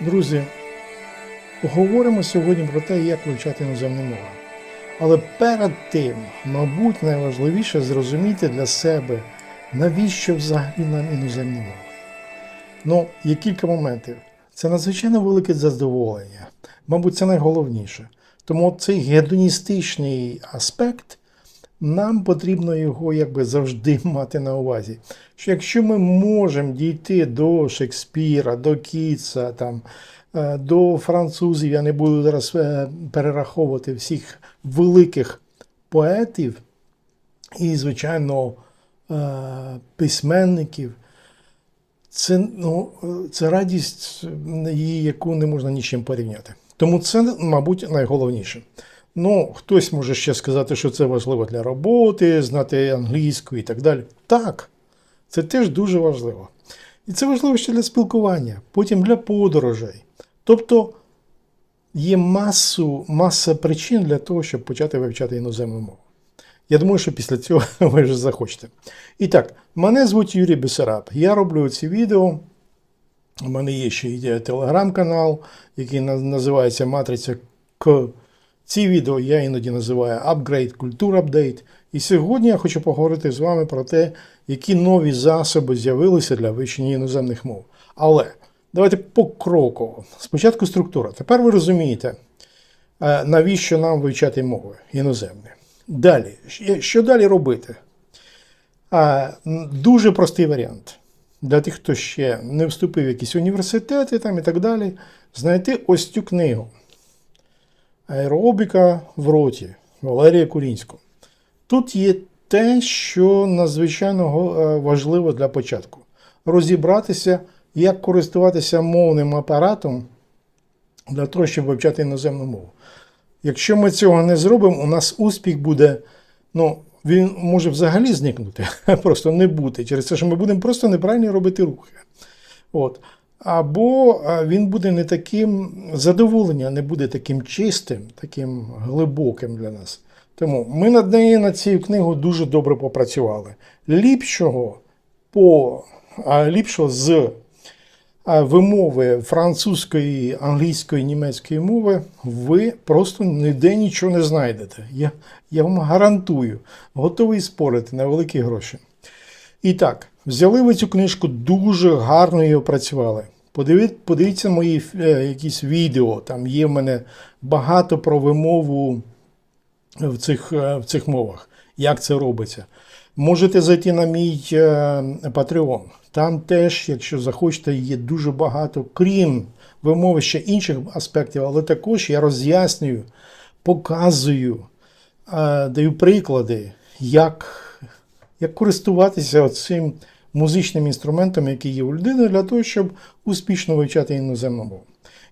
Друзі, поговоримо сьогодні про те, як вивчати іноземну мову. Але перед тим, мабуть, найважливіше зрозуміти для себе, навіщо взагалі нам іноземні мови. Ну, є кілька моментів. Це надзвичайно велике задоволення. Мабуть, це найголовніше. Тому цей гедоністичний аспект, нам потрібно його якби завжди мати на увазі. Що якщо ми можемо дійти до Шекспіра, до Кітса, там, е, до французів, я не буду зараз е, перераховувати всіх великих поетів і, звичайно, е, письменників, це, ну, це радість, яку не можна нічим порівняти. Тому це, мабуть, найголовніше. Ну, хтось може ще сказати, що це важливо для роботи, знати англійську і так далі. Так, це теж дуже важливо. І це важливо ще для спілкування, потім для подорожей. Тобто є масу, маса причин для того, щоб почати вивчати іноземну мову. Я думаю, що після цього ви вже захочете. І так, мене звуть Юрій Бесараб. Я роблю ці відео. У мене є ще телеграм-канал, який називається Матриця К. Ці відео я іноді називаю Upgrade Culture Update. І сьогодні я хочу поговорити з вами про те, які нові засоби з'явилися для вивчення іноземних мов. Але давайте покроково. Спочатку структура. Тепер ви розумієте, е, навіщо нам вивчати мови іноземні. Далі, що далі робити? Дуже простий варіант. Для тих, хто ще не вступив в якісь університети там і так далі, знайти ось цю книгу. Аеробіка в роті Валерія Курінського. Тут є те, що надзвичайно е, важливо для початку. Розібратися, як користуватися мовним апаратом для того, щоб вивчати іноземну мову. Якщо ми цього не зробимо, у нас успіх буде, ну, він може взагалі зникнути, просто не бути, через те, що ми будемо просто неправильно робити рухи. От. Або він буде не таким задоволення, не буде таким чистим, таким глибоким для нас. Тому ми над нею над цією книгою дуже добре попрацювали. Ліпшого по ліпшого з вимови французької, англійської, німецької мови ви просто ніде нічого не знайдете. Я, я вам гарантую, готовий спорити на великі гроші. І так, взяли ви цю книжку, дуже гарно її опрацювали. Подиві- Подивіться мої е, якісь відео, там є в мене багато про вимову в цих, е, в цих мовах, як це робиться. Можете зайти на мій е, Patreon. Там теж, якщо захочете, є дуже багато, крім вимови ще інших аспектів, але також я роз'яснюю, показую, е, даю приклади, як, як користуватися цим музичним інструментом, який є у людини, для того, щоб успішно вивчати іноземну мову.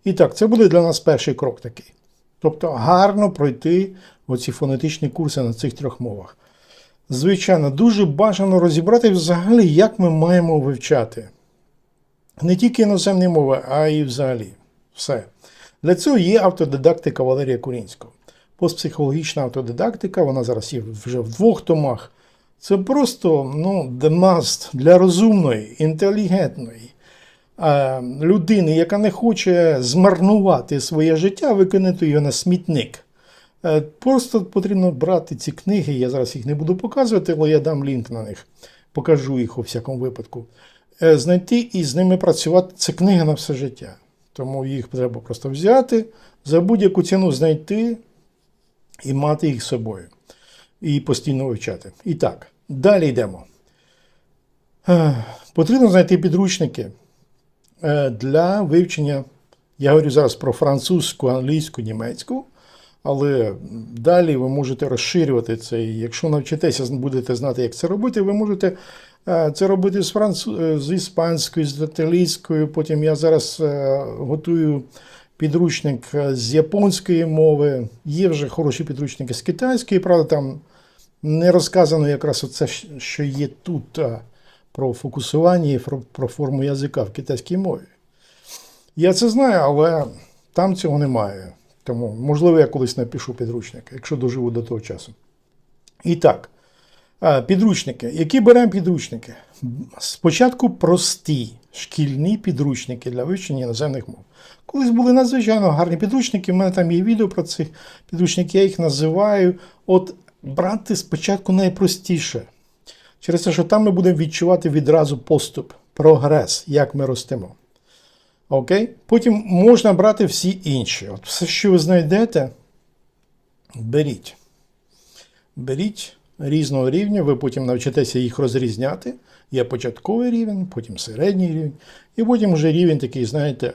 І так, це буде для нас перший крок такий. Тобто гарно пройти оці фонетичні курси на цих трьох мовах. Звичайно, дуже бажано розібрати взагалі, як ми маємо вивчати не тільки іноземні мови, а й взагалі все. Для цього є автодидактика Валерія Курінського. Постпсихологічна автодидактика, вона зараз є вже в двох томах. Це просто ну, must для розумної, інтелігентної е, людини, яка не хоче змарнувати своє життя, викинути його на смітник. Е, Просто потрібно брати ці книги. Я зараз їх не буду показувати, але я дам лінк на них, покажу їх у всякому випадку. Е, Знайти і з ними працювати це книга на все життя. Тому їх треба просто взяти, за будь-яку ціну знайти і мати їх з собою. І постійно вивчати. І так, далі йдемо. Е, Потрібно знайти підручники е, для вивчення. Я говорю зараз про французьку, англійську, німецьку. Але далі ви можете розширювати це. І Якщо навчитеся, будете знати, як це робити, ви можете е, це робити з, францу... е, з іспанською, з італійською. Потім я зараз готую підручник з японської мови. Є вже хороші підручники з китайської, правда, там не розказано якраз оце, що є тут про фокусування і про, форму язика в китайській мові. Я це знаю, але там цього немає. Тому, можливо, я колись напишу підручник, якщо доживу до того часу. І так, підручники. Які беремо підручники? Спочатку прості шкільні підручники для вивчення іноземних мов. Колись були надзвичайно гарні підручники, в мене там є відео про ці підручники, я їх називаю. От брати спочатку найпростіше. Через те, що там ми будемо відчувати відразу поступ, прогрес, як ми ростемо. Окей? Потім можна брати всі інші. От все, що ви знайдете, беріть. Беріть різного рівня, ви потім навчитеся їх розрізняти. Є початковий рівень, потім середній рівень, і потім вже рівень такий, знаєте,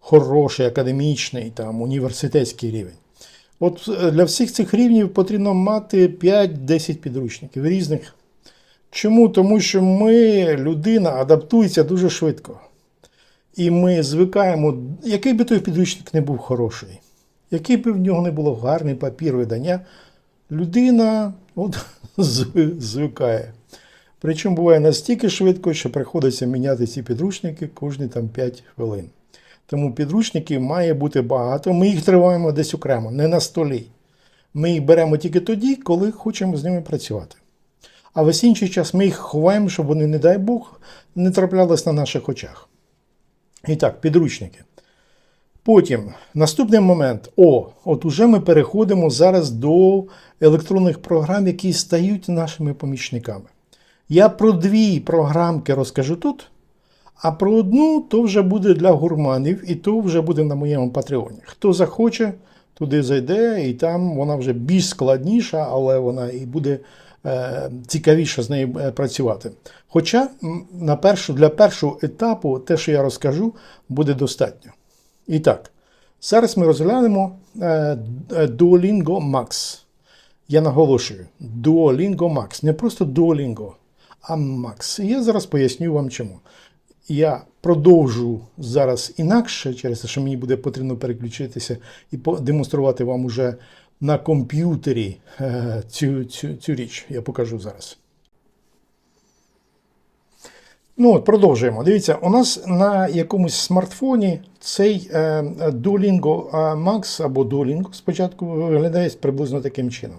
хороший, академічний, там, університетський рівень. От е, для всіх цих рівнів потрібно мати 5-10 підручників різних. Чому? Тому що ми, людина, адаптується дуже швидко. І ми звикаємо, який би той підручник не був хороший, який би в нього не було гарний папір видання, людина от, звикає. Причому буває настільки швидко, що приходиться міняти ці підручники кожні там 5 хвилин. Тому підручників має бути багато. Ми їх триваємо десь окремо, не на столі. Ми їх беремо тільки тоді, коли хочемо з ними працювати. А весь інший час ми їх ховаємо, щоб вони, не дай Бог, не траплялись на наших очах. І так, підручники. Потім, наступний момент. О, от уже ми переходимо зараз до електронних програм, які стають нашими помічниками. Я про дві програмки розкажу тут, а про одну то вже буде для гурманів, і то вже буде на моєму патреоні. Хто захоче, туди зайде, і там вона вже більш складніша, але вона і буде е, цікавіше з нею е, працювати. Хоча на першу, для першого етапу те, що я розкажу, буде достатньо. І так, зараз ми розглянемо е, е, Duolingo Max. Я наголошую, Duolingo Max. Не просто Duolingo, а Max. І я зараз поясню вам чому. Я продовжу зараз інакше, через те, що мені буде потрібно переключитися і демонструвати вам уже на комп'ютері е, цю, цю, цю річ. Я покажу зараз. Ну от, продовжуємо. Дивіться, у нас на якомусь смартфоні цей е, Duolingo е, Max або Duolingo спочатку виглядає приблизно таким чином.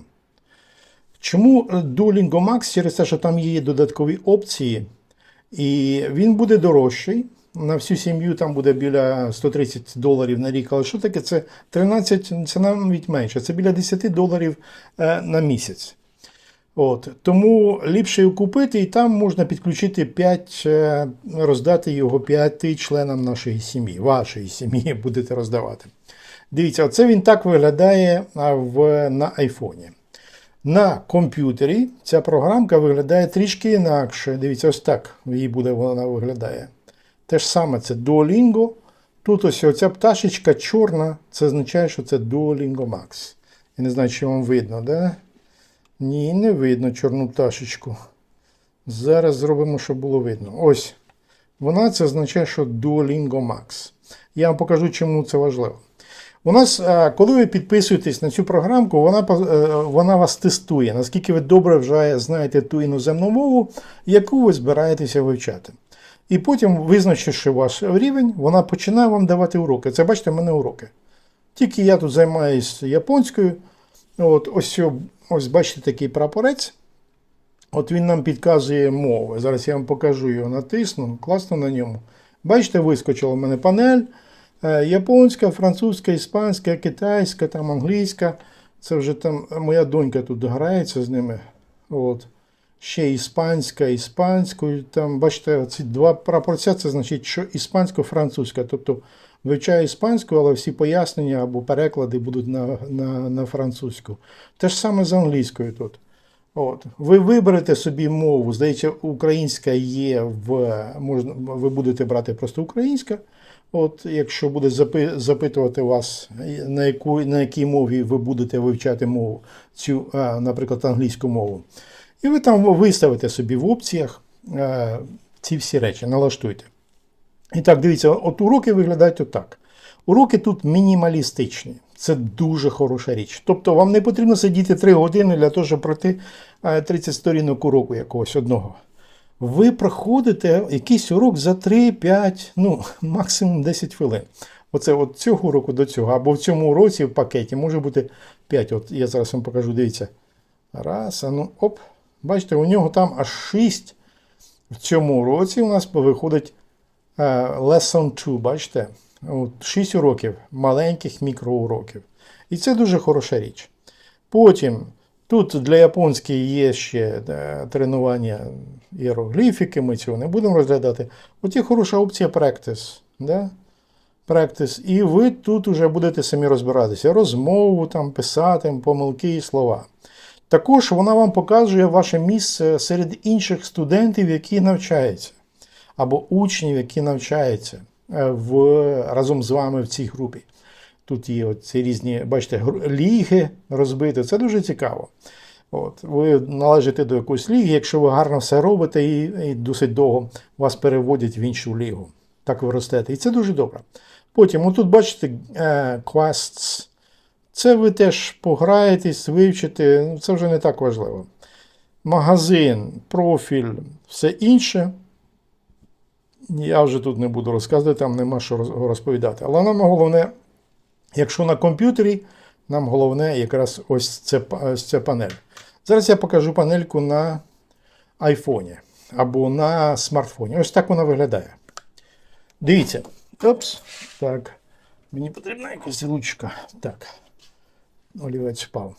Чому Duolingo Max? Через те, що там є додаткові опції, і він буде дорожчий. На всю сім'ю там буде біля 130 доларів на рік. Але що таке? Це 13, це навіть менше, це біля 10 доларів е, на місяць. От, Тому ліпше його купити, і там можна підключити 5, е, роздати його 5 членам нашої сім'ї. Вашої сім'ї будете роздавати. Дивіться, оце він так виглядає в, на айфоні. На комп'ютері ця програмка виглядає трішки інакше. Дивіться, ось так її буде вона виглядає. Те ж саме це Duolingo. Тут ось оця пташечка чорна, це означає, що це Duolingo Max. Я не знаю, чи вам видно, да? Ні, не видно чорну пташечку. Зараз зробимо, щоб було видно. Ось. Вона це означає, що Duolingo Max. Я вам покажу, чому це важливо. У нас, е, коли ви підписуєтесь на цю програмку, вона е, вона вас тестує, наскільки ви добре вже знаєте ту іноземну мову, яку ви збираєтеся вивчати. І потім, визначивши ваш рівень, вона починає вам давати уроки. Це бачите, в мене уроки. Тільки я тут займаюся японською. От, Ось, ось бачите такий прапорець. От він нам підказує мови. Зараз я вам покажу його, натисну, класно на ньому. Бачите, вискочила в мене панель. Японська, французька, іспанська, китайська, там англійська. Це вже там моя донька тут грається з ними. От. Ще іспанська, іспанською. Там, бачите, ці два прапорця, це значить, що іспансько-французька. Тобто вивчаю іспанську, але всі пояснення або переклади будуть на на, на французьку. Те ж саме з англійською тут. От. Ви виберете собі мову, здається, українська є в. можна, Ви будете брати просто українська. От, Якщо буде запитувати вас, на яку, на якій мові ви будете вивчати мову, цю, наприклад, англійську мову. І ви там виставите собі в опціях ці всі речі, налаштуйте. І так, дивіться, от уроки виглядають отак. Уроки тут мінімалістичні. Це дуже хороша річ. Тобто вам не потрібно сидіти 3 години для того, щоб пройти 30 сторінок уроку якогось одного. Ви проходите якийсь урок за 3-5, ну, максимум 10 хвилин. Оце от цього уроку до цього. Або в цьому уроці в пакеті може бути 5. От я зараз вам покажу, дивіться. Раз, а ну, оп. Бачите, у нього там аж 6 в цьому році у нас виходить е, Lesson 2, бачите? От, 6 уроків, маленьких мікроуроків. І це дуже хороша річ. Потім тут для японської є ще е, тренування іерогліфіки, ми цього не будемо розглядати. От є хороша опція Practice. Да? Practice. І ви тут вже будете самі розбиратися. Розмову, там, писати, помилки і слова. Також вона вам показує ваше місце серед інших студентів, які навчаються, або учнів, які навчаються е, в, разом з вами в цій групі. Тут є ці різні, бачите, ліги розбиті. Це дуже цікаво. От, ви належите до якоїсь ліги, якщо ви гарно все робите і, і досить довго вас переводять в іншу лігу. Так ви ростете. І це дуже добре. Потім, отут бачите, е, quests. Це ви теж пограєтесь, вивчите, ну, це вже не так важливо. Магазин, профіль, все інше. Я вже тут не буду розказувати, там нема що розповідати. Але нам головне, якщо на комп'ютері, нам головне якраз ось це, ось ця панель. Зараз я покажу панельку на айфоні або на смартфоні. Ось так вона виглядає. Дивіться. Опс. Так. Мені потрібна якась ручка. Так. Олівець впав.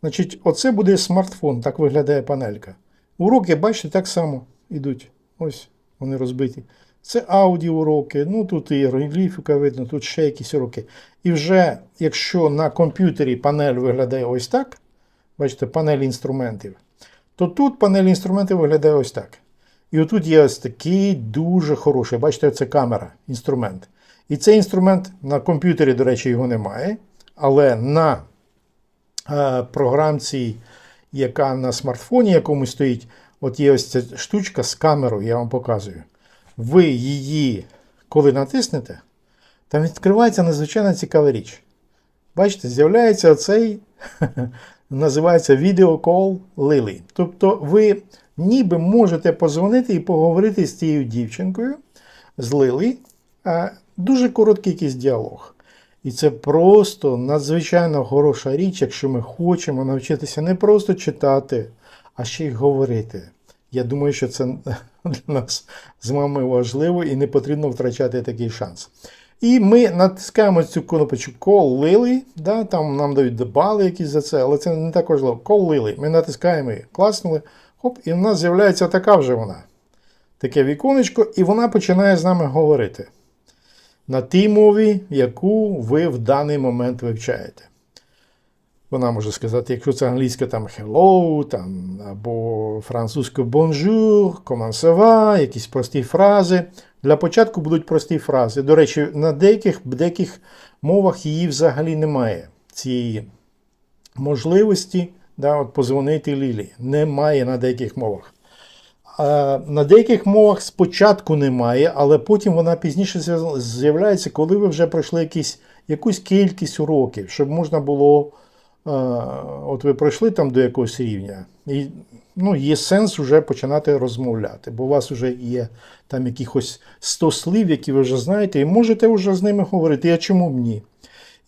Значить, оце буде смартфон, так виглядає панелька. Уроки, бачите, так само йдуть. Ось вони розбиті. Це аудіоуроки, ну тут і іерогліфіка видно, тут ще якісь уроки. І вже, якщо на комп'ютері панель виглядає ось так, бачите, панель інструментів, то тут панель інструментів виглядає ось так. І отут є ось такий дуже хороший, бачите, це камера, інструмент. І цей інструмент на комп'ютері, до речі, його немає, але на е, програмці, яка на смартфоні якомусь стоїть, от є ось ця штучка з камерою, я вам показую. Ви її, коли натиснете, там відкривається надзвичайно цікава річ. Бачите, з'являється оцей, називається Call Lily. Тобто ви ніби можете позвонити і поговорити з цією дівчинкою, з Лили, а дуже короткий якийсь діалог. І це просто надзвичайно хороша річ, якщо ми хочемо навчитися не просто читати, а ще й говорити. Я думаю, що це для нас з вами важливо і не потрібно втрачати такий шанс. І ми натискаємо цю кнопочку колили. Да, там нам дають дебали якісь за це, але це не так важливо. Колили. Ми натискаємо її, класнули, хоп, і в нас з'являється така вже вона. Таке віконечко, і вона починає з нами говорити на тій мові, яку ви в даний момент вивчаєте. Вона може сказати, якщо це англійська, там hello, там, або французька bonjour, comment ça va, якісь прості фрази. Для початку будуть прості фрази. До речі, на деяких, деяких мовах її взагалі немає. Цієї можливості да, от позвонити Лілі. Немає на деяких мовах. А на деяких мовах спочатку немає, але потім вона пізніше з'являється, коли ви вже пройшли якісь, якусь кількість уроків, щоб можна було. От ви пройшли там до якогось рівня, і ну, є сенс вже починати розмовляти, бо у вас вже є там якихось 100 слів, які ви вже знаєте, і можете вже з ними говорити. А чому б ні?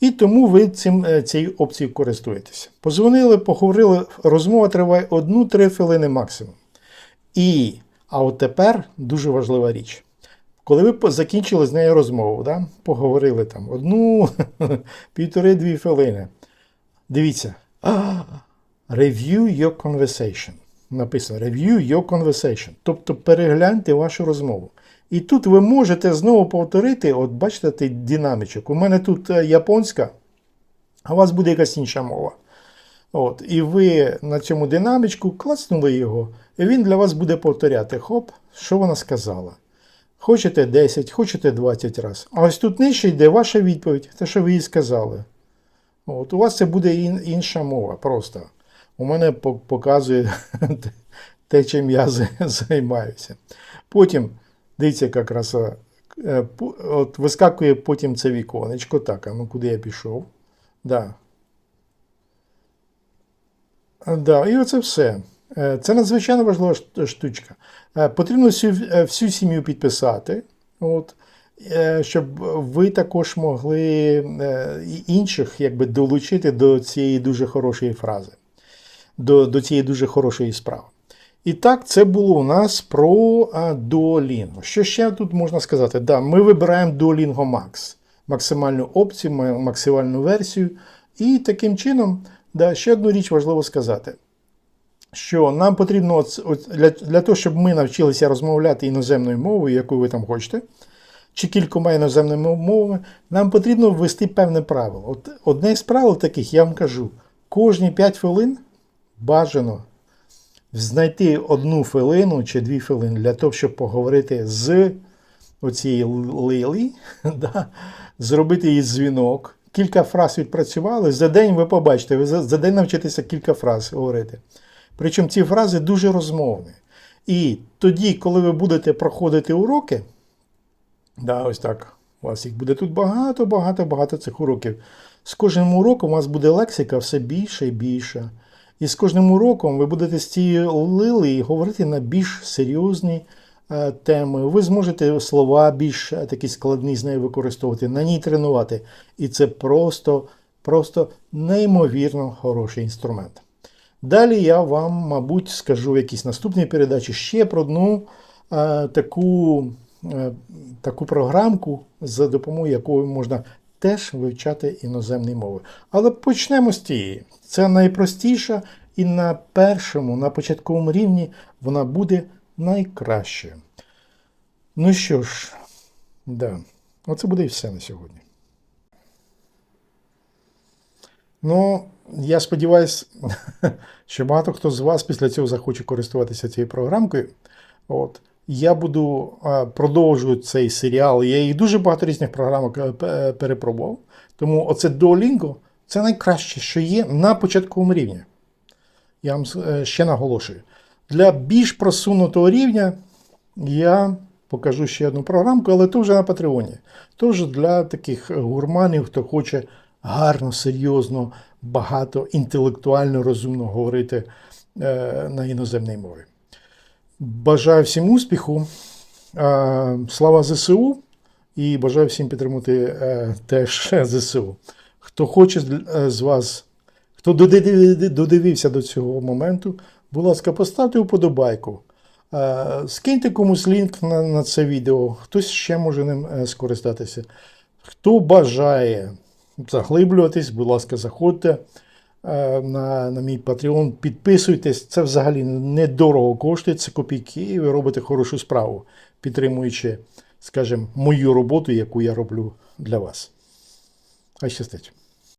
І тому ви цим, е, цією опцією користуєтеся. Позвонили, поговорили, розмова триває одну-три хвилини максимум. І, а от тепер дуже важлива річ. Коли ви закінчили з нею розмову, да? поговорили там одну, півтори-дві хвилини. Дивіться. Review your conversation. Написано Review your conversation. Тобто перегляньте вашу розмову. І тут ви можете знову повторити, от бачите цей динамічок. У мене тут е, японська, а у вас буде якась інша мова. От, і ви на цьому динамічку клацнули його, і він для вас буде повторяти, хоп, що вона сказала. Хочете 10, хочете 20 разів. А ось тут нижче йде ваша відповідь, те, що ви їй сказали. От, у вас це буде ін- інша мова просто. У мене показує те, чим я займаюся. Потім, дивіться, яка краса. Е, От вискакує потім це віконечко. Так, а ну куди я пішов? Да. Да, і оце все. Е, Це надзвичайно важлива штучка. Е, Потрібно всю, всю сім'ю підписати, от, щоб ви також могли е, інших якби, долучити до цієї дуже хорошої фрази, до, до цієї дуже хорошої справи. І так, це було у нас про Duolingo. Що ще тут можна сказати? Да, ми вибираємо Duolingo Max, максимальну опцію, максимальну версію. І таким чином, да, ще одну річ важливо сказати, що нам потрібно от, от, для, для того, щоб ми навчилися розмовляти іноземною мовою, яку ви там хочете, чи кількома іноземними мовами, нам потрібно ввести певне правило. От, одне з правил таких, я вам кажу, кожні 5 хвилин бажано знайти одну хвилину чи дві хвилини для того, щоб поговорити з оцією Лилі, да, зробити їй дзвінок. Кілька фраз відпрацювали. За день ви побачите, ви за, за день навчитеся кілька фраз говорити. Причому ці фрази дуже розмовні. І тоді, коли ви будете проходити уроки, да, ось так, у вас їх буде тут багато, багато, багато цих уроків. З кожним уроком у вас буде лексика все більше і більше. І з кожним уроком ви будете з цією лили говорити на більш серйозні е, теми. Ви зможете слова більш е, такі складні з нею використовувати, на ній тренувати. І це просто, просто неймовірно хороший інструмент. Далі я вам, мабуть, скажу в якійсь наступній передачі ще про одну е, таку, таку програмку, за допомогою якої можна теж вивчати іноземні мови. Але почнемо з тієї. Це найпростіша і на першому, на початковому рівні вона буде найкращою. Ну що ж, да, оце буде і все на сьогодні. Ну, я сподіваюся, що багато хто з вас після цього захоче користуватися цією програмкою. От. Я буду а, продовжувати цей серіал. Я їх дуже багато різних програмок е, перепробував. Тому оце Duolingo – це найкраще, що є на початковому рівні. Я вам е, ще наголошую. Для більш просунутого рівня я покажу ще одну програмку, але то вже на Патреоні. Тож для таких гурманів, хто хоче гарно, серйозно, багато інтелектуально розумно говорити е, на іноземній мові. Бажаю всім успіху. Е, Слава ЗСУ і бажаю всім підтримати е, теж ЗСУ. Хто хоче з- е, вас, хто додивився до цього моменту, будь ласка, поставте вподобайку. Скиньте комусь лінк на, це відео, хтось ще може ним скористатися. Хто бажає заглиблюватись, будь ласка, заходьте на, на мій Patreon, підписуйтесь. Це взагалі недорого коштує, це копійки, і ви робите хорошу справу, підтримуючи, скажімо, мою роботу, яку я роблю для вас. Хай щастить.